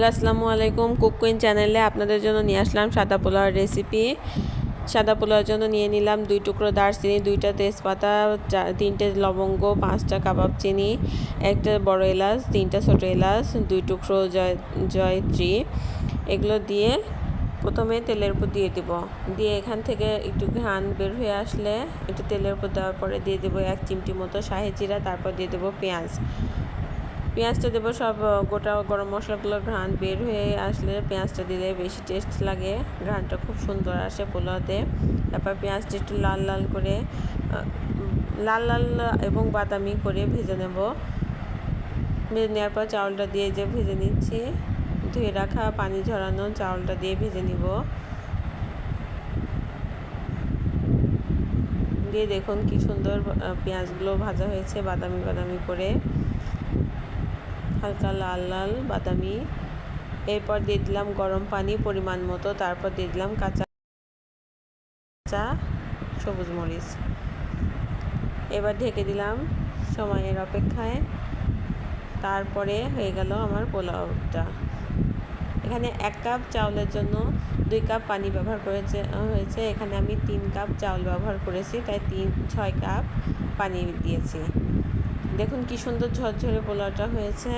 Hello, আসসালামু আলাইকুম। Cook queen চ্যানেলে আপনাদের জন্য নিয়ে আসলাম সাদা পোলাওর রেসিপি সাদা পোলাওর জন্য নিয়ে নিলাম দুই টুকরো দারচিনি, দুইটা তেজপাতা তিনটে লবঙ্গ, পাঁচটা কাবাব চিনি, একটা বড় এলাচ, তিনটা ছোটো এলাচ, দুই টুকরো জয়, জয়ত্রী। এগুলো দিয়ে প্রথমে তেলের উপর দিয়ে দেব। দিয়ে এখান থেকে একটু ঘান বের হয়ে আসলে একটু তেলের উপর দেওয়ার পরে দিয়ে দেবো এক চিমটি মতো শাহি জিরা, তারপর দিয়ে দেবো পেঁয়াজ। পেঁয়াজটা দেবো, সব গোটা গরম মশলাগুলো ঘ্রাণ বের হয়ে আসলে পেঁয়াজটা দিলে বেশি টেস্ট লাগে। ঘ্রাণটা খুব সুন্দর আসে পোলাওতে। তারপর পেঁয়াজটা একটু লাল লাল করে লাল লাল এবং বাদামি করে ভেজে নেব। ভেজে নেওয়ার পর চাউলটা দিয়ে যে ভেজে নিচ্ছি, ধুয়ে রাখা পানি ঝরানো চাউলটা দিয়ে ভেজে নিব। দিয়ে দেখুন কি সুন্দর পেঁয়াজগুলো ভাজা হয়েছে বাদামি বাদামি করে। হালকা লাল লাল বাদামি। এরপর দিয়ে দিলাম গরম পানি পরিমাণ মতো, তারপর দিয়ে দিলাম কাঁচা কাঁচা সবুজ মরিচ। এবার ঢেকে দিলাম সময়ের অপেক্ষায়। তারপরে হয়ে গেল আমার পোলাওটা। এখানে এক কাপ চাউলের জন্য দুই কাপ পানি ব্যবহার করেছে, হয়েছে। এখানে আমি তিন কাপ চাউল ব্যবহার করেছি, তাই তিন, ছয় কাপ পানি দিয়েছি। দেখুন কি সুন্দর ঝরঝরে পোলাওটা হয়েছে।